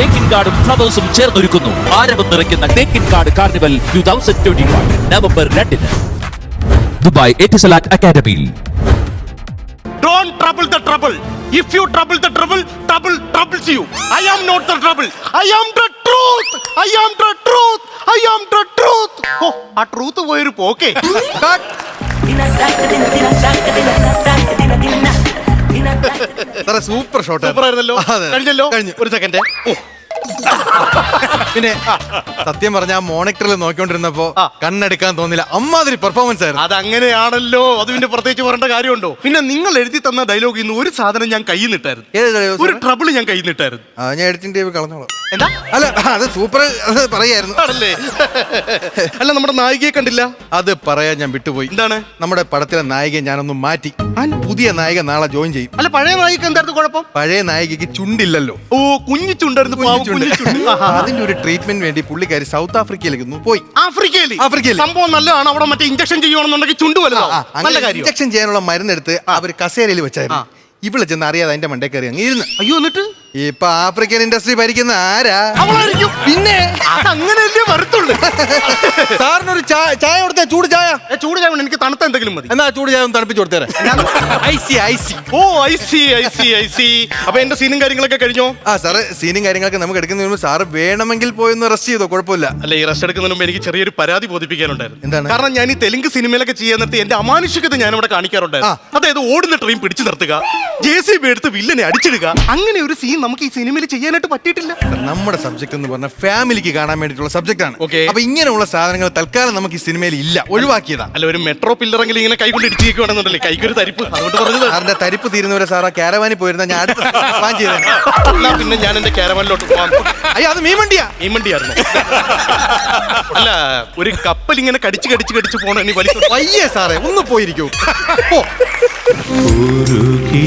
തേക്കിൻ കാർഡും ഫ്ലവേഴ്സും ചേർന്നൊരുക്കുന്നു ആരവം നിറയ്ക്കുന്ന തേക്കിൻ card carnival two thousand twenty one November രണ്ടിന് ദുബായ് എറ്റിസലാറ്റ് അക്കാദമിയിൽ Don't trouble the trouble. If you trouble the trouble, trouble troubles you. I am not the trouble. I am the truth. I am the truth. I am the truth. ഓ ആ truth പോയൊരു പോക്കേ സാറേ super shot super ആയിരുന്നല്ലോ കഴിഞ്ഞല്ലോ. കഴിഞ്ഞു. ഒരു second പിന്നെ സത്യം പറഞ്ഞ ആ മോണിറ്ററിൽ നോക്കിക്കൊണ്ടിരുന്നപ്പോ. കണ്ണെടുക്കാൻ തോന്നില്ല അമ്മാതിരി പെർഫോമൻസ് ആയിരുന്നു. അത് അത് പിന്നെ പ്രത്യേകിച്ച് പറയേണ്ട കാര്യമുണ്ടോ? പിന്നെ നിങ്ങൾ എഴുതി തന്ന ഡയലോഗിൽ നിന്ന് ഒരു സാധനം ഞാൻ കയ്യിൽ നിട്ടായിരുന്നു ഒരു ട്രബിൾ ഞാൻ കയ്യിൽ നിട്ടായിരുന്നു ഞാൻ എഡിറ്റിംഗ് ടീം കളഞ്ഞോളാം. എന്താ? അല്ല അത് സൂപ്പർ പറയായിരുന്നു. ആണല്ലേ? അല്ല നമ്മുടെ നായികയെ കണ്ടില്ല? അത് പറയാൻ ഞാൻ വിട്ടുപോയി. എന്താണ്? നമ്മുടെ പടത്തിലെ നായികയെ ഞാനൊന്ന് മാറ്റി. പുതിയ നായിക നാളെ ജോയിൻ ചെയ്യും. അല്ല പഴയ നായിക എന്തായിരുന്നു കുഴപ്പം? പഴയ നായികക്ക് ചുണ്ടില്ലല്ലോ. ഓ കുഞ്ഞിച്ചുണ്ടായിരുന്നു ചുണ്ടായിരുന്നു. അതിന്റെ ഒരു ട്രീറ്റ്മെന്റ് വേണ്ടി പുള്ളിക്കാരി സൗത്ത് ആഫ്രിക്കയിലേക്ക് ഒന്ന് പോയി. ആഫ്രിക്കയിൽ ആഫ്രിക്കയിൽ. സംഭവം നല്ലതാണ്. അവിടെ മറ്റേ ഇഞ്ചക്ഷൻ ചെയ്യണമെന്നുണ്ടെങ്കിൽ ചുണ്ട് നല്ല കാര്യം ഇഞ്ചക്ഷൻ ചെയ്യാനുള്ള മരുന്നെടുത്ത് അവർ കസേരയിൽ വെച്ചായിരുന്നു. ഇവിടെ ചെന്ന് അറിയാതെ അതിന്റെ മണ്ടേ കയറി അങ്ങ് ഇരുന്ന്. അയ്യോ എന്നിട്ട്? ഇപ്പൊ ആഫ്രിക്കൻ ഇൻഡസ്ട്രി ഭരിക്കുന്ന ആരാ? അവളായിരിക്കും. പിന്നെ? അതങ്ങനെയല്ലേ വരത്തുള്ളൂ. സാറിനൊരു ചായ ചായ കൊടുത്തേ ചൂട് ചായ. ഏ, ചൂട് ചായ വേണം, എനിക്ക് തണുത്ത എന്തെങ്കിലും മതി. എന്നാ ചൂട് ചായ ഒന്ന് തണുപ്പിച്ച് see I see I see oh I see I see I see. അപ്പൊ എന്റെ സീനും കാര്യങ്ങളൊക്കെ കഴിഞ്ഞോ? ആ സാറ് സീനും കാര്യങ്ങളൊക്കെ നമുക്ക് എടുക്കുന്ന മുമ്പ് സാറ് വേണമെങ്കിൽ പോയി ഒന്ന് റെസ്റ്റ് ചെയ്തോ കുഴപ്പമില്ല. അല്ല ഈ റെസ്റ്റ് എടുക്കുന്നതിന് മുമ്പ് എനിക്ക് ചെറിയൊരു പരാതി ബോധിപ്പിക്കാനുണ്ടായിരുന്നു. എന്താണ്? കാരണം ഞാൻ ഈ തെലുങ്ക് സിനിമയിലൊക്കെ ചെയ്യാൻ നിർത്തി എന്റെ അമാനുഷികത ഞാൻ ഇവിടെ കാണിക്കാറുണ്ടായിരുന്നു അതായത് ഓടുന്ന ട്രെയിൻ പിടിച്ചു നിർത്തുക. ജെ സി ബി എടുത്ത് വില്ലനെ അടിച്ചിടുക. അങ്ങനെ ഒരു സീൻ നമുക്ക് ഈ സിനിമയിൽ ചെയ്യാനായിട്ട് പറ്റിയിട്ടില്ല. നമ്മുടെ സബ്ജക്ട് എന്ന് പറഞ്ഞാൽ ഫാമിലിക്ക് കാണാൻ വേണ്ടിയിട്ടുള്ള സബ്ജക്ട് ആണ്. Okay. അപ്പൊ ഇങ്ങനെയുള്ള സാധനങ്ങൾ തൽക്കാലം നമുക്ക് ഈ സിനിമയിൽ ഇല്ല. ഒഴിവാക്കിയതാ. അല്ല ഒരു മെട്രോ പില്ലറെങ്കിൽ ഇങ്ങനെ കൈകൊണ്ട് ഇടിച്ചിരിക്കുകയാണെന്നുണ്ടല്ലേ കൈക്കൊരു തരിപ്പ്. അതുകൊണ്ട് പറഞ്ഞത് സാറിന്റെ തരിപ്പ് തീരുന്നവരെ സാർ ആ കാരവാനിൽ പോയിരുന്ന ഞാൻ അടുത്ത പ്ലാൻ ചെയ്തേ എന്നാ പിന്നെ ഞാൻ എന്റെ കാരവാനിലോട്ട് പോകാം അയ്യോ അത് മീൻ വണ്ടിയാ മീൻവണ്ടിയായിരുന്നു. അല്ല ഒരു കപ്പൽ ഇങ്ങനെ കടിച്ച് കടിച്ച് കടിച്ച് പോണ വലിയ വയ്യേ സാറേ ഒന്ന് പോയിരിക്കൂ. ഓ ഉരുകി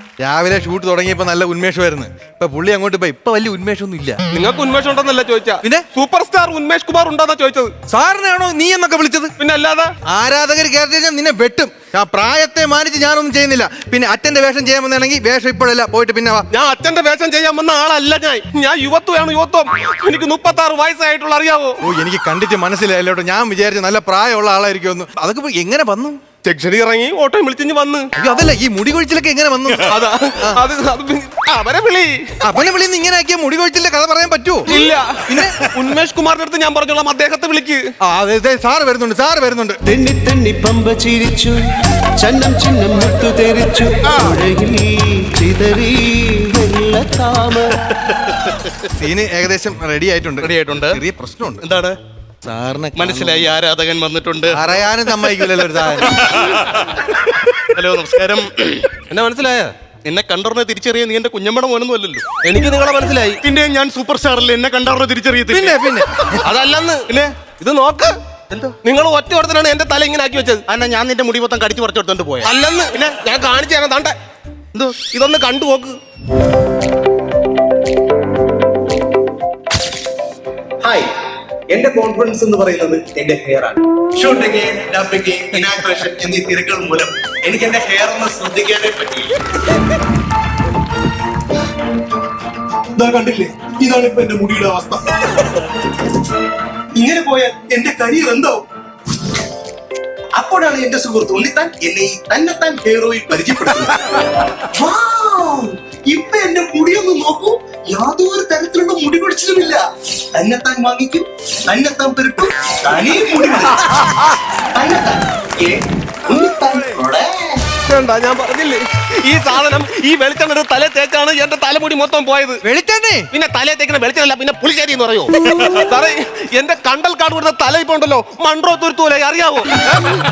രാവിലെ ഷൂട്ട് തുടങ്ങിയപ്പോ നല്ല ഉന്മേഷമായിരുന്നു. ഇപ്പൊ പുള്ളി അങ്ങോട്ട് പോയി. ഇപ്പൊ വലിയ ഉന്മേഷമൊന്നും ഇല്ല നിങ്ങൾക്ക് ഉന്മേഷം ഉണ്ടെന്നല്ല ചോദിച്ചാ? പിന്നെ? സൂപ്പർ സ്റ്റാർ ഉന്മേഷ് കുമാർ ഉണ്ടോന്നാ ചോദിച്ചത്. സാറിനാണോ നീ എന്നൊക്കെ വിളിച്ചത്? പിന്നെ അല്ലാതെ? ആരാധകർ കയറി കഴിഞ്ഞാൽ നിന്നെ വെട്ടും. ആ പ്രായത്തെ മാനിച്ച് ഞാനൊന്നും ചെയ്യുന്നില്ല. പിന്നെ അച്ഛന്റെ വേഷം ചെയ്യാൻ വന്നാണെങ്കിൽ വേഷം ഇപ്പോഴല്ല പോയിട്ട് പിന്നെ വാ. ഞാൻ അച്ഛന്റെ വേഷം ചെയ്യാൻ വന്ന ആളല്ല ഞാൻ. ഞാൻ യുവത്വമാണ് യുവത്വം. എനിക്ക് മുപ്പത്തി ആറ് വയസ്സായിട്ടുള്ള അറിയാവോ? ഓ എനിക്ക് കണ്ടിട്ട് മനസ്സിലായല്ലോ ഞാൻ വിചാരിച്ചു നല്ല പ്രായമുള്ള ആളായിരിക്കും ഒന്ന് അതൊക്കെ എങ്ങനെ വന്നു? ജംഗ്ഷനിൽ ഇറങ്ങി ഓട്ടോ വിളിച്ചു വന്ന്. അയ്യോ അതല്ല ഈ മുടി കൊഴിച്ചിലൊക്കെ എങ്ങനെ വന്നു? അതാ അത് അത് പി- അവരെ വിളി. അവനെ വിളിന്ന് ഇങ്ങനെ ആക്കിയ മുടി കൊഴിച്ചിലിന്റെ കഥ പറയാൻ പറ്റുമോ ഇല്ല. പിന്നെ? ഉന്മേഷ് കുമാറിന്റെ അടുത്ത് ഞാൻ പറഞ്ഞോളാം അദ്ദേഹത്തെ വിളിക്ക്. ആ അതെ അതെ സാറ് വരുന്നുണ്ട് സാറ് വരുന്നുണ്ട്. തെന്നി തെന്നി പമ്പ ചിരിച്ചു ചന്നം ചിഹ്നം മുത്തു തെറിച്ചു പുഴയിൽ ചിതറി വെള്ള താമര. സീന് ഏകദേശം റെഡി ആയിട്ടുണ്ട്. Ready ആയിട്ടുണ്ട്. ചെറിയ പ്രശ്നമുണ്ട്. എന്താണ്? സാറിനെ മനസ്സിലായി ആരാധകൻ വന്നിട്ടുണ്ട്. പറയാനും സമ്മതിക്കില്ലല്ലോ ഒരു സാധനം. ഹലോ നമസ്കാരം. എന്നെ മനസ്സിലായ? എന്നെ കണ്ടറിനെ തിരിച്ചറിയാൻ നീ എന്റെ കുഞ്ഞമ്മയുടെ മോനൊന്നും അല്ലല്ലോ. എനിക്ക് നിങ്ങളെ മനസ്സിലായി. പിന്നെ ഞാൻ സൂപ്പർ സ്റ്റാറല്ലേ എന്നെ കണ്ടറിനെ തിരിച്ചറിയത്തില്ല? പിന്നെ പിന്നെ. അതല്ലെന്ന്. പിന്നെ? ഇത് നോക്ക്. എന്തോ? നിങ്ങൾ ഒറ്റ ഓടത്തിനാണ് എന്റെ തല ഇങ്ങനെ ആക്കി വെച്ചത്. അന്ന ഞാൻ നിന്റെ മുടി മൊത്തം കടിച്ചു പറിച്ചെടുത്തോണ്ട് പോയ അല്ലെന്ന്. പിന്നെ? ഞാൻ കാണിച്ചു തരാം താണ്ട. എന്തോ? ഇതൊന്ന് കണ്ടു നോക്ക്. എന്റെ കോൺഫിഡൻസ് എന്ന് പറയുന്നത് എന്റെ ഹെയർ ആണ്. ഷൂട്ടിംഗ് ഡബിംഗ് ഇനാഗ്രേഷൻ എന്നീ തിരക്കുകൾ മൂലം എനിക്ക് എന്റെ ഹെയർ ഒന്ന് ശ്രദ്ധിക്കാനേ പറ്റിയില്ല. ഇതാ കണ്ടില്ലേ? ഇതാണ് ഇപ്പൊ എന്റെ മുടിയുടെ അവസ്ഥ. ഇങ്ങനെ പോയാൽ എന്റെ കരിയർ എന്താവും? അപ്പോഴാണ് എന്റെ സുഹൃത്ത് ഉണ്ണിത്താൻ എന്നെ ഈ തന്നെത്താൻ ഹീറോയിൽ പരിചയപ്പെടുന്നത്! ഇപ്പൊ എന്റെ മുടിയൊന്ന് നോക്കൂ. യാതൊരു തരത്തിലുള്ള മുടി പിടിച്ചതുമില്ല തന്നെത്താൻ വാങ്ങിക്കും തന്നെത്താൻ പെരുക്കും തനിയെ മുടി. തന്നെത്താൻ ഞാൻ ഉണ്ണിത്താൻ ഈ സാധനം ഈ വെളിച്ചെണ്ണ തല തേക്കാണ് തേച്ചാണ് എന്റെ തലമുടി മൊത്തം പോയത് വെളിച്ചെണ്ണേ പിന്നെ തല തേക്കുന്ന വെളിച്ചെണ്ണല്ല പിന്നെ പുളിശ്ശേരി എന്ന് പറയോ സാറേ എന്റെ കണ്ടൽ കാട് കൊടുത്ത തല ഇപ്പൊ ഉണ്ടല്ലോ മൺട്രോ തുരുത്തൂല അറിയാവോ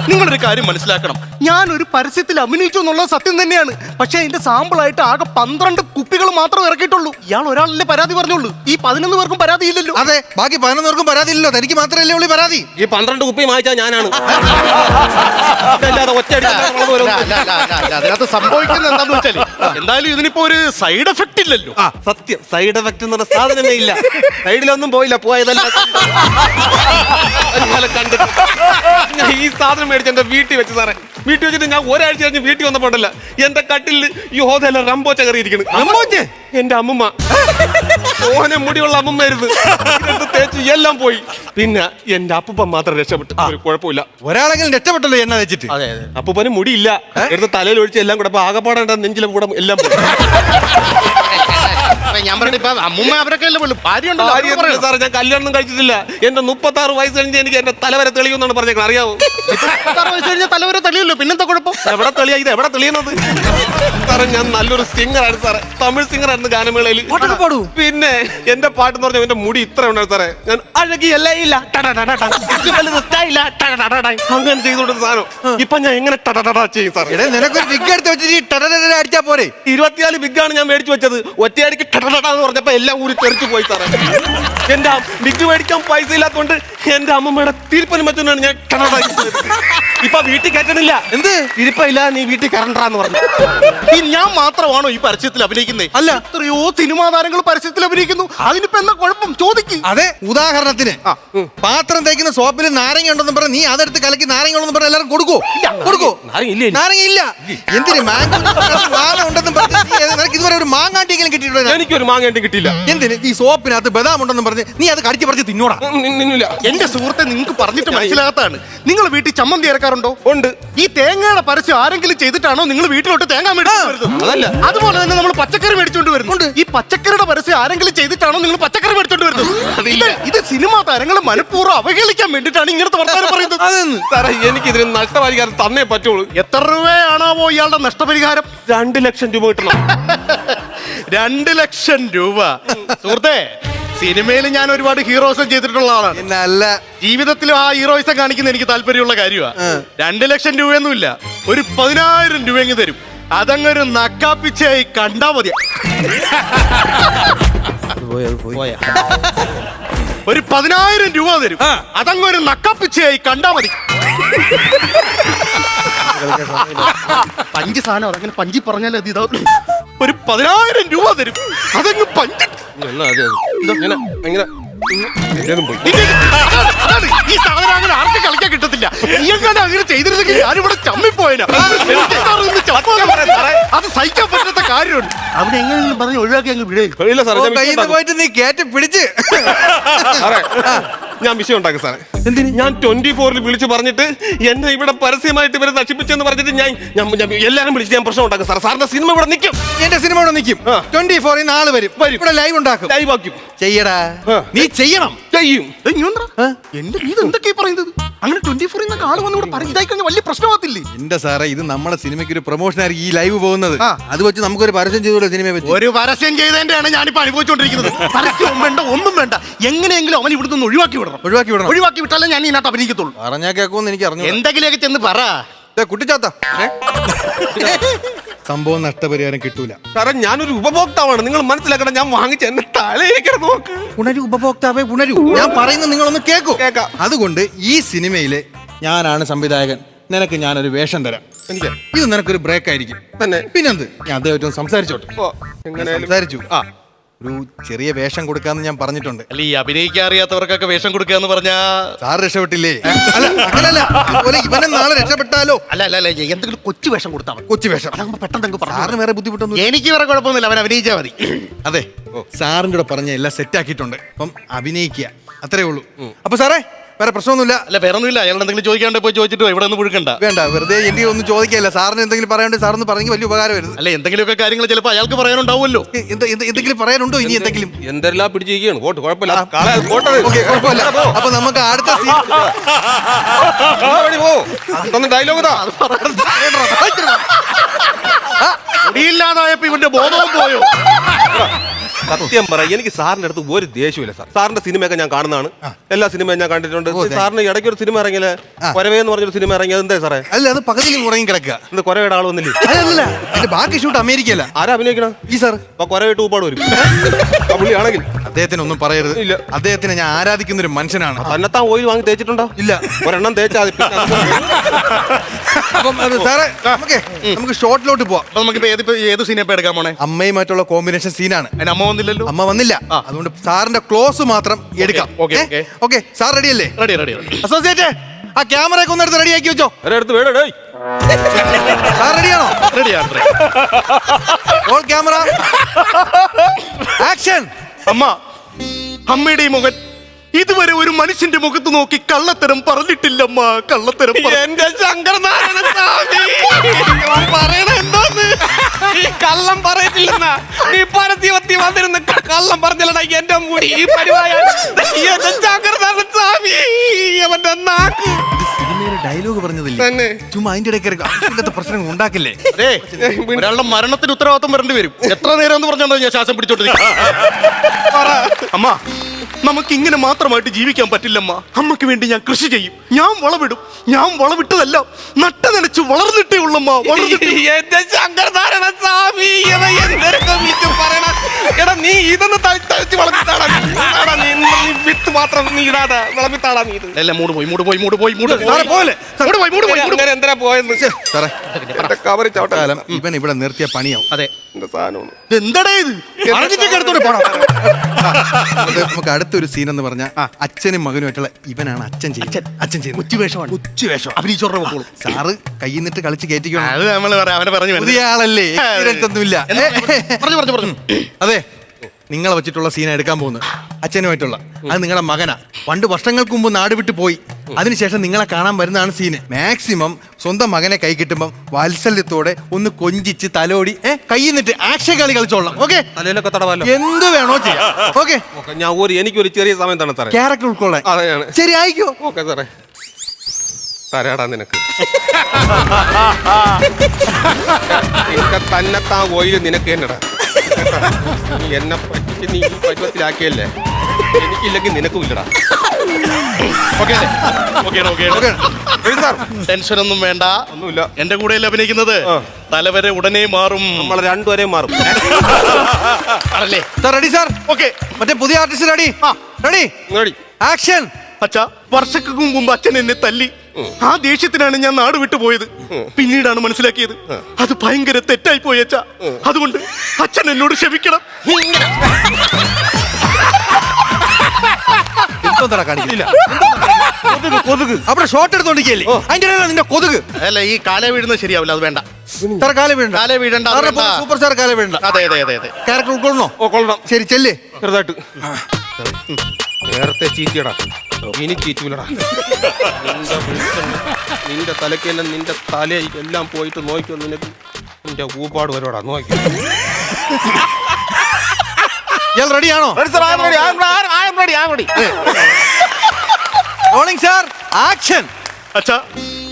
നിങ്ങളൊരു കാര്യം മനസ്സിലാക്കണം ഞാൻ ഒരു പരസ്യത്തിൽ അഭിനയിച്ചു എന്നുള്ളത് സത്യം തന്നെയാണ് പക്ഷെ അതിന്റെ സാമ്പിൾ ആയിട്ട് ആകെ പന്ത്രണ്ട് കുപ്പികൾ മാത്രം ഇറക്കിയിട്ടുള്ളൂ ഇയാൾ ഒരാളിന്റെ പരാതി പറഞ്ഞുള്ളൂ ഈ പതിനൊന്ന് പേർക്കും പരാതി ഇല്ലല്ലോ അതെ ബാക്കി പതിനൊന്ന് പേർക്കും പരാതി ഇല്ലല്ലോ തനിക്ക് മാത്രമല്ലേ ഉള്ളി പരാതി ഈ പന്ത്രണ്ട് കുപ്പി വാങ്ങിച്ചാ ഞാനാണ് അതിനകത്ത് സംഭവിക്കുന്നത് എന്താന്ന് വെച്ചാൽ എന്തായാലും ഇതിനിപ്പോ ഒരു സൈഡ് എഫക്ട് ഇല്ലല്ലോ. ആ സത്യം. സൈഡ് എഫക്റ്റ് എന്ന് പറഞ്ഞ സാധനമേ ഇല്ല. സൈഡിലൊന്നും പോയില്ല പോയതല്ല. കണ്ടിട്ട്. ഞാൻ ഈ സാധനം മേടിച്ച് എന്റെ വീട്ടിൽ വെച്ച് സാറേ. വീട്ടിൽ വെച്ചിട്ട് ഞാൻ ഒരാഴ്ച കഴിഞ്ഞ് വീട്ടിൽ വന്നപ്പോണ്ടല്ല. എന്റെ കട്ടിലിൽ ഈ ഹോദല റംബോച്ച കയറിയിരിക്കുന്നു റംബോച്ചെ? എന്റെ അമ്മമ്മ. ഓനെ മുടിയുള്ള അമ്മമ്മരുത് തേച്ച്? എല്ലാം പോയി. പിന്നെ എന്റെ അപ്പൂപ്പൻ മാത്രം രക്ഷപ്പെട്ടു. ഒരു കുഴപ്പമില്ല. ഒരാളെങ്കിലും രക്ഷപ്പെട്ടല്ലോ എണ്ണ വെച്ചിട്ട്? അതെ അതെ. അപ്പൂപ്പന് മുടിയില്ല. എടുത്ത് തലയിൽ ഒഴിച്ച് എല്ലാം കൂടെ അപ്പൊ ആകപ്പാടെ നെഞ്ചിലും കൂടെ എല്ലാം പോയി. ഞാൻ പറഞ്ഞു ഇപ്പൊ അമ്മൂമ്മ അവരൊക്കെ അല്ലേ ഉള്ളൂ. ഭാര്യ ഉണ്ടല്ലോ സാർ അവരോട് സാറേ ഞാൻ കല്യാണം കഴിച്ചിട്ടില്ല. എന്റെ മുപ്പത്തി ആറ് വയസ്സ് കഴിഞ്ഞ് എനിക്ക് എന്റെ തലവരെ തെളിയുന്നാണ് പറഞ്ഞേക്കുന്നത് അറിയാവോ? പത്താറ് വയസ്സ് കഴിഞ്ഞാൽ തലവരെ തെളിയല്ലോ പിന്നെന്താ കുഴപ്പം? എവിടെ തെളിയാ? ഇത് എവിടെ തെളിയുന്നത്? സാറേ ഞാൻ നല്ലൊരു സിംഗറാണ് സാറേ. തമിഴ് സിംഗറായിരുന്നു ഗാനമേളയിൽ പാട്ടൊക്കെ പാടൂ? പിന്നെ എന്റെ പാട്ട് എന്ന് പറഞ്ഞാൽ എന്റെ മുടി ഇത്ര ഉണ്ടായിരുന്നു സാറേ. ഞാൻ അഴകിയല്ല ഇല്ല ടടടടട. ഇത് വലുത് style ടടടടട. അങ്ങനെ ചെയ്തോണ്ട് സാധനം. ഇപ്പൊ ഞാൻ എങ്ങനെ ടടടട ചെയ്യും സാറേ? എടേ നിനക്കൊരു വിഗ് എടുത്ത് വെച്ചിട്ട് ഈ ടടടട അടിച്ചാ പോരെ? ഇരുപത്തിനാല് ബിഗാണ് ഞാൻ മേടിച്ചു വെച്ചത്. ഒറ്റയടിക്ക് എന്ന് പറഞ്ഞപ്പോ എല്ലാം കൂടി തെറിച്ചു പോയി സാറേ എന്റെ ബിഗ് മേടിക്കാൻ പൈസ ഇല്ലാത്തതുകൊണ്ട് എന്റെ അമ്മമ്മയുടെ തീർപ്പനും മറ്റൊന്നാണ് ഞാൻ ചെയ്തത്. ഇപ്പൊ വീട്ടിൽ കയറ്റണില്ല. എന്ത്? ഇരിപ്പില്ല നീ വീട്ടിൽ കയറണ്ടെന്ന് പറഞ്ഞു. ഈ ഞാൻ മാത്രമാണോ ഈ പരസ്യത്തിൽ അഭിനയിക്കുന്നത് അല്ല. എത്രയോ സിനിമാ താരങ്ങൾ പരസ്യത്തിൽ അഭിനയിക്കുന്നു. അതിനിപ്പോ എന്താ കുഴപ്പം? ചോദിക്കും. അതെ ഉദാഹരണത്തിന് പാത്രം തേക്കുന്ന സോപ്പിൽ നാരങ്ങ ഉണ്ടെന്ന് പറഞ്ഞ് നീ അതെടുത്ത് കലക്കി നാരങ്ങ ഉണ്ടെന്ന് പറഞ്ഞ എല്ലാവരും കൊടുക്കോ? കൊടുക്കോ? നാരങ്ങ ഇല്ലേ? നാരങ്ങ ഇല്ല. എന്തിന് മാങ്ങ ഉണ്ടെന്ന് പറഞ്ഞ് നിനക്ക് ഇതുവരെ ഒരു മാങ്ങാണ്ടിയെങ്കിലും കിട്ടിയിട്ടുണ്ടോ എനിക്കൊരു മാങ്ങേണ്ടി കിട്ടിയില്ല. എന്തിന്? ഈ സോപ്പിനകത്ത് ബദാം ഉണ്ടെന്ന് പറഞ്ഞ് നീ അത് കടിച്ചു പറിച്ച് തിന്നോടാ? നിന്നില്ല എന്റെ സുഹൃത്തെ നിങ്ങൾക്ക് പറഞ്ഞിട്ട് മനസ്സിലാകത്താണ് നിങ്ങൾ വീട്ടിൽ ചമ്മന്തി ഇറക്കാറുണ്ടോ ഉണ്ട്. ഈ തേങ്ങയുടെ പരസ്യം ആരെങ്കിലും ചെയ്തിട്ടാണോ നിങ്ങൾ വീട്ടിലോട്ട് തേങ്ങ അതല്ല. അതുപോലെ തന്നെ നമ്മൾ പച്ചക്കറി മേടിച്ചോണ്ട് വരുന്നുണ്ട് ഈ പച്ചക്കറിയുടെ പരസ്യം ആരെങ്കിലും ചെയ്തിട്ടാണോ നിങ്ങൾ പച്ചക്കറി മേടിച്ചോണ്ട് വരുന്നത്? ഇത് ഇത് സിനിമാ താരങ്ങൾ മനഃപൂർവം അവഹേളിക്കാൻ വേണ്ടിയിട്ടാണ് ഇങ്ങനത്തെ വർത്തമാനം പറയുന്നത്. അതെന്ന്. സാറേ എനിക്ക് ഇതിന് നഷ്ടപരിഹാരം തന്നേ പറ്റുള്ളൂ. എത്ര രൂപയാണാവോ ഇയാളുടെ നഷ്ടപരിഹാരം? രണ്ട് ലക്ഷം രൂപ കിട്ടണം. രണ്ട് ലക്ഷം രൂപ. സുഹൃത്തെ സിനിമയിൽ ഞാൻ ഒരുപാട് ഹീറോയിസം ചെയ്തിട്ടുള്ള ആളാണ്. നല്ല അല്ല. ജീവിതത്തിലും ആ ഹീറോയിസം കാണിക്കുന്ന എനിക്ക് താല്പര്യമുള്ള കാര്യമാണ് രണ്ട് ലക്ഷം രൂപയൊന്നും ഇല്ല ഒരു പതിനായിരം രൂപയെങ്കിൽ തരും. അതങ്ങൊരു നക്കാപ്പിച്ചയായി കണ്ടാ മതി. ഒരു പതിനായിരം രൂപ തരും. അതങ്ങൊരു നക്കാപ്പിച്ചയായി കണ്ടാ മതി. പഞ്ച് സാധനം അതങ്ങനെ പഞ്ചി പറഞ്ഞാൽ അത് ഇതാവും. ഒരു പതിനായിരം രൂപ തരും. അതങ്ങ് പഞ്ചി. എന്നാ അത് ഇങ്ങനെ ഇങ്ങനെ ഈ സാധനം അങ്ങനെ ആർക്കും കളിക്കാൻ കിട്ടത്തില്ല. നീയെങ്ങനെ അങ്ങനെ ചെയ്തിരുന്നെങ്കിൽ ഞാനിവിടെ ചമ്മിപ്പോയനാ. അത് സഹിക്കാൻ പറ്റാത്ത കാര്യമുണ്ട്. അവിടെ എങ്ങനെയെങ്കിലും പറഞ്ഞ് ഒഴിവാക്കി അങ്ങ് വിടേ ഇല്ല സാറേ ഞാൻ കയ്യിൽ ഉണ്ടാക്കും. പോയിട്ട് നീ കേറ്റ് പിടിച്ച്. സാറേ ഞാൻ വിഷയം ഉണ്ടാക്കും സാറേ. എന്തിന്? ഞാൻ ട്വന്റി ഫോറിൽ വിളിച്ചു പറഞ്ഞിട്ട് എന്നെ ഇവിടെ പരസ്യമായിട്ട് ഇവരെ നശിപ്പിച്ചെന്ന് പറഞ്ഞിട്ട് ഞാൻ ഞാൻ- എല്ലാവരും വിളിച്ച് ഞാൻ പ്രശ്നം ഉണ്ടാക്കും സാർ സാറിന്റെ സിനിമ ഇവിടെ നിൽക്കും. എന്റെ സിനിമ ഇവിടെ നിൽക്കും. ആ. ട്വന്റി ഫോറിൽ നാൾ വരും. വരും. ഇവിടെ ലൈവ് ഉണ്ടാക്കും. ലൈവ് ആക്കും. ചെയ്യടാ. ആ. നീ ചെയ്യണം. ചെയ്യും. എന്റെ ഇത് എന്തൊക്കെയാ പറയുന്നത്? അങ്ങനെ ട്വന്റി ഫോർ എന്നൊക്കെ ആൾ വന്ന് ഇവിടെ പറഞ്ഞു ഇതായി കഴിഞ്ഞാൽ വലിയ പ്രശ്നമാകത്തില്ലേ? എന്റെ സാറേ ഇത് നമ്മുടെ സിനിമയ്ക്ക് ഒരു പ്രൊമോഷൻ ആയിരിക്കും ഈ ലൈവ് പോകുന്നത്. ആ. അത് വെച്ച് നമുക്കൊരു പരസ്യം ചെയ്തോളൂ സിനിമയെ വെച്ച് ഒരു പരസ്യം ചെയ്തതിന്റെയാണ് ഞാനിപ്പോ അനുഭവിച്ചുകൊണ്ടിരിക്കുന്നത് പരസ്യം വേണ്ട ഒന്നും വേണ്ട. എങ്ങനെയെങ്കിലും അവൻ ഇവിടുന്ന് ഒന്ന് ഒഴിവാക്കി വിടണം. ഒഴിവാക്കി വിടണം. ഒഴിവാക്കി വിട്ടാലേ ഞാൻ ഇതിനകത്ത് അഭിനയിക്കത്തുള്ളൂ. പറഞ്ഞാൽ കേൾക്കുമെന്ന് എനിക്ക് അറിഞ്ഞു എന്തെങ്കിലുമൊക്കെ ചെന്ന് പറ. കുട്ടിച്ചാത്ത. സംഭവം നഷ്ടപരിഹാരം കിട്ടൂല. സാറേ ഞാനൊരു ഉപഭോക്താവാണ്. നിങ്ങൾ മനസ്സിലാക്കണം ഞാൻ വാങ്ങിച്ച എന്നെ തലയേക്കട നോക്ക്. ഉണരു ഉപഭോക്താവേ ഉണരു ഞാൻ പറയുന്നത് നിങ്ങളൊന്ന് കേൾക്കൂ കേക്കാം. അതുകൊണ്ട് ഈ സിനിമയിലെ ഞാനാണ് സംവിധായകൻ. നിനക്ക് ഞാനൊരു വേഷം തരാം. എനിക്ക്. ഇത് നിനക്കൊരു ബ്രേക്ക് ആയിരിക്കും. തന്നെ. പിന്നെന്ത്? ഞാൻ അദ്ദേഹം സംസാരിച്ചോട്ടെ. ഓ, എങ്ങനെയായാലും സംസാരിച്ചു. ആ. ഒരു ചെറിയ വേഷം കൊടുക്കാന്ന് ഞാൻ പറഞ്ഞിട്ടുണ്ട്. അല്ല ഈ അഭിനയിക്കാൻ അറിയാത്തവർക്കൊക്കെ വേഷം കൊടുക്കുക എന്ന് പറഞ്ഞാ സാർ രക്ഷപ്പെട്ടില്ലേ? അല്ല അങ്ങനല്ല ഇവനെ നാളെ രക്ഷപ്പെട്ടാലോ? അല്ല അല്ല അല്ല എന്തെങ്കിലും കൊച്ചു വേഷം കൊടുത്താൽ മതി. കൊച്ചു വേഷം. അതാകുമ്പോ പെട്ടെന്ന് അങ്ങ് പറഞ്ഞു സാറിന് വേറെ ബുദ്ധിമുട്ടൊന്നും എനിക്ക് വേറെ കുഴപ്പമൊന്നുമില്ല അവൻ അഭിനയിച്ചാൽ മതി. അതെ. സാറിന്റെ കൂടെ പറഞ്ഞ എല്ലാം സെറ്റ് ആക്കിയിട്ടുണ്ട്. അപ്പം അഭിനയിക്കുക. അത്രേ ഉള്ളൂ. അപ്പൊ സാറേ വേറെ പ്രശ്നമൊന്നുമില്ല അല്ല വേറെ ഒന്നുമില്ല അയാൾ എന്തെങ്കിലും ചോദിക്കാണ്ട് പോയി ചോദിച്ചിട്ട് ഇവിടെ ഒന്ന് പുഴുക്കണ്ട വേണ്ട വെറുതെ എനിക്ക് ഒന്നും ചോദിക്കല്ല സാറിന് എന്തെങ്കിലും പറയാണ്ട് സാറൊന്ന് പറഞ്ഞെങ്കിൽ വലിയ ഉപകാരം വരുന്നത് അല്ല എന്തെങ്കിലുമൊക്കെ കാര്യങ്ങൾ ചിലപ്പോൾ അയാൾക്ക് പറയാനുണ്ടാവുമല്ലോ എന്ത് എന്ത് എന്തെങ്കിലും പറയാനുണ്ടോ ഇനി എന്തെങ്കിലും എന്തെല്ലാം പിടിച്ചിരിക്കുകയാണ് വോട്ട് കുഴപ്പമില്ല കാളെ പോട്ടത് ഓക്കെ കുഴപ്പമില്ല അപ്പൊ നമുക്ക് അടുത്ത സീൻ വഴി പോ അതൊന്ന് ഡയലോഗ് താ ഇവന്റെ ബോധവും പോയോ സത്യം പറയാം എനിക്ക് സാറിന്റെ അടുത്ത് ഒരു ദേഷ്യമില്ല സാർ. സാറിന്റെ സിനിമയൊക്കെ ഞാൻ കാണുന്നതാണ്. എല്ലാ സിനിമയും ഞാൻ കണ്ടിട്ടുണ്ട്. സാറിന് ഇടയ്ക്ക് ഒരു സിനിമ ഇറങ്ങിയില്ലേ? കൊരവേ എന്ന് പറഞ്ഞൊരു സിനിമ ഇറങ്ങിയത് എന്താ സാറേ? അല്ല അത് പകുതിയിൽ ഉറങ്ങി കിടക്കുക. എന്താ കൊരവയുടെ ആളൊന്നില്ലേ അതല്ല അതിന്റെ ബാക്കി ഷൂട്ട് അമേരിക്കയല്ല ആരാ അഭിനയിക്കണം? ഈ സാർ അപ്പൊ കൊരവിട്ട് ഊപ്പാട് വരും. പുള്ളി ആണെങ്കിൽ അദ്ദേഹത്തിന് ഒന്നും പറയരുത്. ഇല്ല. അദ്ദേഹത്തിനെ ഞാൻ ആരാധിക്കുന്ന ഒരു മനുഷ്യനാണ് തന്നെത്താൻ ഓയിൽ വാങ്ങി തേച്ചിട്ടുണ്ടോ? ഇല്ല. ഒരെണ്ണം തേച്ചാൽ അപ്പം അത് സാറേ നമുക്ക് ഷോർട്ടിലോട്ട് പോവാം. നമുക്ക് ഏത് ഏത് എടുക്കാൻ പോണേ? അമ്മയുമായിട്ടുള്ള കോമ്പിനേഷൻ സീനാണ്. അതിന് അമ്മ വന്നില്ലല്ലോ? അമ്മ വന്നില്ല. അതുകൊണ്ട് സാറിന്റെ ക്ലോസ് മാത്രം എടുക്കാം. Okay, okay. Okay sir ready അല്ലേ റെഡി റെഡി. അസോസിയേറ്റ് ആ ക്യാമറ ഒക്കെ ഒന്ന് എടുത്ത് ആക്കി വെച്ചോ. എടുത്ത് ഡേയ്. സാർ റെഡിയാണോ? റെഡിയാണ് ഓൾ ക്യാമറ ആക്ഷൻ അമ്മ അമ്മയുടെ ഈ മുഖൻ ഇതുവരെ ഒരു മനുഷ്യന്റെ മുഖത്ത് നോക്കി കള്ളത്തരം പറഞ്ഞിട്ടില്ലമ്മ കള്ളത്തരം എന്റെ ശങ്കരനാരായണ സ്വാമി. പറയണ എന്തോന്ന്? ഈ കള്ളം പറയത്തില്ലെന്ന. നീ പരസ്യവത്തി വന്നിരുന്ന കള്ളം പറഞ്ഞില്ലടാ എന്റെ മുടി ഈ പരിവായ സ്വാമി. അവന്റെ നാക്ക്. ഡയലോഗ് പറഞ്ഞതില്ലേ? ചുമ്മാ അതിന്റെ ഇടയ്ക്ക് പ്രശ്നങ്ങൾ ഉണ്ടാക്കില്ലേ? അതെ. ഒരാളുടെ മരണത്തിന് ഉത്തരവാദിത്വം വരേണ്ടി വരും. എത്ര നേരം എന്ന് പറഞ്ഞാൽ ഞാൻ ശ്വാസം പിടിച്ചോണ്ടിരിക്കും അമ്മ നമുക്ക് ഇങ്ങനെ മാത്രമായിട്ട് ജീവിക്കാൻ പറ്റില്ലമ്മ. അമ്മയ്ക്ക് വേണ്ടി ഞാൻ കൃഷി ചെയ്യും. ഞാൻ വളവിടും. ഞാൻ വളവിട്ടതല്ല നട്ട നനച്ച് വളർന്നിട്ടേ ഉള്ളമ്മ വളർന്നിട്ട് എന്റെ ശങ്കരനാരായണ സ്വാമി എടാ നീ ഇതൊന്ന് തഴിച്ച് വളർത്തിത്താടാ എടാ, നീ നീ വിത്ത് മാത്രം നീ ഇടാതെ വിളമ്പിത്താടാ നീ ഇത്. അല്ല മൂട് പോയി മൂട് പോയി മൂട് പോയി മൂട് പോലെ. എന്താ എന്തിനാ പോയെന്ന്? സാറേ. കവറി ചവിട്ടാലം ഇവൻ ഇവിടെ നിർത്തിയ പണിയാവും. അതെ. എന്റെ സാധനം എന്താടാ ഇത്? എടുത്തോണ്ട് പോണം? അത് നമുക്ക് അടുത്തൊരു സീൻ എന്ന് പറഞ്ഞാൽ അച്ഛനും മകനുമായിട്ടുള്ള ഇവനാണ് അച്ഛൻ ചെയ്യുന്നത്. അച്ഛൻ ചെയ്യുന്നത്. ഉച്ചവേഷമാണ് ഉച്ചവേഷം അഭിനയിച്ചോടെ പോകും സാറ് കയ്യിൽ നിന്നിട്ട് കളിച്ച് കയറ്റിക്കണം അത് നമ്മൾ പറയാം അവനെ പറഞ്ഞു പുതിയ ആളല്ലേ? അതെ. പറഞ്ഞു പറഞ്ഞു പറഞ്ഞു. അതെ. നിങ്ങളെ വെച്ചിട്ടുള്ള സീൻ എടുക്കാൻ പോകുന്നത്. അച്ഛനുമായിട്ടുള്ള. അത് നിങ്ങളുടെ മകനാ. പണ്ട് വർഷങ്ങൾക്ക് മുമ്പ് നാട് വിട്ട് പോയി. അതിനുശേഷം നിങ്ങളെ കാണാൻ വരുന്നതാണ് സീന് മാക്സിമം സ്വന്തം മകനെ കൈ കിട്ടുമ്പോൾ വാത്സല്യത്തോടെ ഒന്ന് കൊഞ്ചിച്ച് തലോടി ഏ കൈ നിന്നിട്ട് ആക്ഷൻ കളി കളിച്ചോളാം ഓക്കെ തലയിലൊക്കെ എന്ത് വേണോ ചെയ്യാം. ഓക്കെ ഞാൻ ഒരു എനിക്കൊരു ചെറിയ സമയം തന്നെ തരാം ക്യാരക്ടർ ഉൾക്കൊള്ളാൻ. അതെയാണ്. ശരി ആയിക്കോ ഓക്കെ സാറേ. തരാടാ നിനക്ക്. നിനക്ക് തന്നെത്താൻ ഓയിൽ നിനക്ക് എന്നടാ നീ എന്നെ പറ്റി നീ ഈ പരുവത്തിലാക്കിയല്ലേ എനിക്കില്ലെങ്കിൽ നിനക്കും ഇല്ലടാ. Okay okay okay okay sir tension ഒന്നും വേണ്ട. ഒന്നുമില്ല. എന്റെ കൂടെ അഭിനയിക്കുന്നത്? ആ. തലവരെ ഉടനെ മാറും. നമ്മളെ രണ്ടുവരെ മാറും. ആണല്ലേ? സാർ റെഡി സാർ ഓക്കെ മറ്റേ പുതിയ ആർട്ടിസ്റ്റ് റെഡി റെഡി ഇങ്ങോട്ട് ആക്ഷൻ അച്ഛാ വർഷക്കും മുമ്പ് അച്ഛൻ എന്നെ തല്ലി. ആ ദേഷ്യത്തിനാണ് ഞാൻ നാട് വിട്ടു പോയത്. പിന്നീടാണ് മനസ്സിലാക്കിയത്. അത് ഭയങ്കര തെറ്റായി പോയി അച്ഛ അതുകൊണ്ട് അച്ഛൻ എന്നോട് ക്ഷമിക്കണം. കൊതുക് അവിടെ ഷോട്ട് എടുത്തോണ്ടിരിക്കല്ലേ അതിന്റെ ഇടയിലാണ് നിന്റെ കൊതുക്. അല്ല ഈ കാല വീഴുന്നത് ശരിയാവില്ല അത് വേണ്ട. സാർ കാല വീഴണ്ട. കാലേ വീഴണ്ട, സൂപ്പർ സ്റ്റാർ കാല വീഴണ്ട. അതെ അതെ അതെ അതെ. ക്യാരക്ടർ ഉൾക്കൊള്ളണോ? ഓ കൊള്ളണം. ശരി ചെല്ലേ. ചെറുതായിട്ട്. നേരത്തെ ചീറ്റിയടാ ഇനി ചീറ്റൂലടാ. നിന്റെ വെളിച്ചെണ്ണ, നിന്റെ തലക്കെല്ലാം നിന്റെ തല എല്ലാം പോയിട്ട് നോക്കിയോ നിനക്ക്. നിന്റെ ഊപ്പാട് വരോടാ നോക്കി ഇയാൾ റെഡിയാണോ? റോളിംഗ് സാർ ആക്ഷൻ അച്ഛാ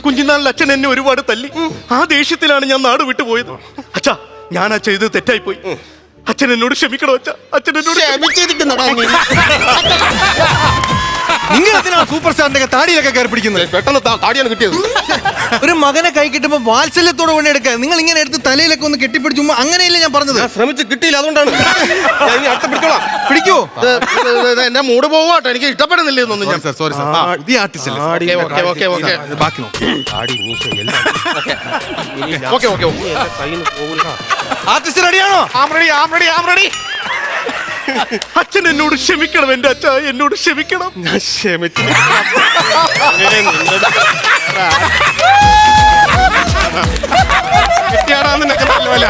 കുഞ്ഞിനാളിൽ അച്ഛൻ എന്നെ ഒരുപാട് തല്ലി. ആ ദേഷ്യത്തിലാണ് ഞാൻ നാട് വിട്ടു പോയത്. അച്ഛാ ഞാൻ ആ ചെയ്തത് തെറ്റായി പോയി അച്ഛൻ എന്നോട് ക്ഷമിക്കണോ അച്ഛാ? അച്ഛൻ എന്നോട് നിങ്ങൾ എന്തിനാ സൂപ്പർ സ്റ്റാറിന്റെ താടിയിലൊക്കെ കയറി പിടിക്കുന്നത്. പെട്ടെന്ന് താ- താടിയാണ് കിട്ടിയത്. ഒരു മകനെ കൈ കിട്ടുമ്പോ വാത്സല്യത്തോടെ കൊണ്ട് എടുക്കുക നിങ്ങൾ ഇങ്ങനെ എടുത്ത് തലയിലൊക്കെ ഒന്ന് കെട്ടിപ്പിടിച്ചു അങ്ങനെയല്ലേ ഞാൻ പറഞ്ഞത്? ഞാൻ ശ്രമിച്ച് കിട്ടിയില്ല അതുകൊണ്ടാണ്. ഞാൻ ഇനി അടുത്ത പിടിച്ചോളാം. പിടിക്കോ? ഇത് ഇത് ഇത് എന്റെ മൂട് പോവാട്ടോ. എനിക്ക് ഇഷ്ടപ്പെടുന്നില്ല എന്നൊന്നും ഞാൻ സോറി സാർ പുതിയ ആർട്ടിസ്റ്റ് ആടി, ഓക്കേ, ഓക്കേ, ഓക്കേ, ഓക്കേ. ബാക്കി നോക്കാം. ഓക്കേ, ഓക്കേ, ഇനി am ready am ready artist റെഡിയാണോ അച്ഛൻ എന്നോട് ക്ഷമിക്കണം എന്റെ അച്ഛ എന്നോട് ക്ഷമിക്കണം. ഞാൻ ക്ഷമിച്ചു നിനക്ക് നല്ല വില.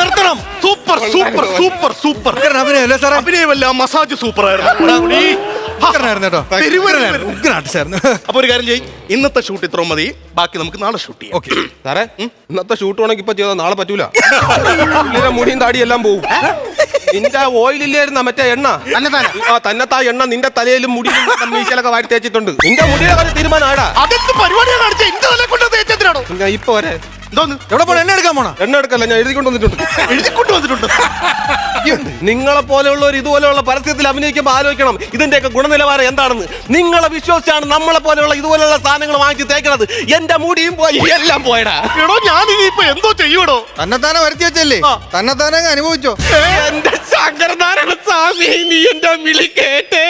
നിർത്തണം. Super super super super. അഭിനയമല്ല massage super ആയിരുന്നു അപ്പൊ ഒരു കാര്യം ചെയ്യും. ഇന്നത്തെ ഷൂട്ട് ഇത്ര മതി. ബാക്കി നമുക്ക് നാളെ ഷൂട്ട് ചെയ്യാം. ഓക്കെ. സാറേ ഇന്നത്തെ ഷൂട്ട് വേണമെങ്കിൽ ഇപ്പൊ ചെയ്താൽ നാളെ പറ്റൂല. മുടിയും താടിയും എല്ലാം പോവും. നിന്റെ ഓയിൽ ഇല്ലായിരുന്ന മറ്റേ എണ്ണ? ആ തന്നത്താ എണ്ണ നിന്റെ തലയിലും മുടിയിലും മീശലൊക്കെ വാരി തേച്ചിട്ടുണ്ട്. നിന്റെ മുടിയുടെ തീരുമാനം ആടാ അതെന്ത് പരിപാടിയാണ് ഇപ്പൊ വരെ എന്തോന്ന്? എവിടെ പോണ? എടുക്കാൻ പോണ? എണ്ണ എടുക്കല്ല ഞാൻ എഴുതിക്കൊണ്ട് വന്നിട്ടുണ്ട്. എഴുതിക്കൊണ്ട് വന്നിട്ടുണ്ട്. നിങ്ങളെ പോലെയുള്ളവർ ഇതുപോലെയുള്ള പരസ്യത്തിൽ അഭിനയിക്കുമ്പോൾ ആലോചിക്കണം. ഇതിന്റെയൊക്കെ ഗുണനിലവാരം എന്താണെന്ന്. നിങ്ങളെ വിശ്വസിച്ചാണ് നമ്മളെ പോലെയുള്ള ഇതുപോലെയുള്ള സാധനങ്ങൾ വാങ്ങിച്ച് തേക്കണത്. എന്റെ മുടിയും പോയി എല്ലാം പോയടാ. എടോ ഞാൻ ഇനിയിപ്പോ എന്തോ ചെയ്യൂടോ തന്നെത്താനെ വരുത്തി വെച്ചല്ലേ. തന്നെത്താനെ അങ്ങ് അനുഭവിച്ചോ? എന്റെ ശങ്കരനാരായണ സ്വാമി നീ എന്റെ വിളി കേട്ടേ.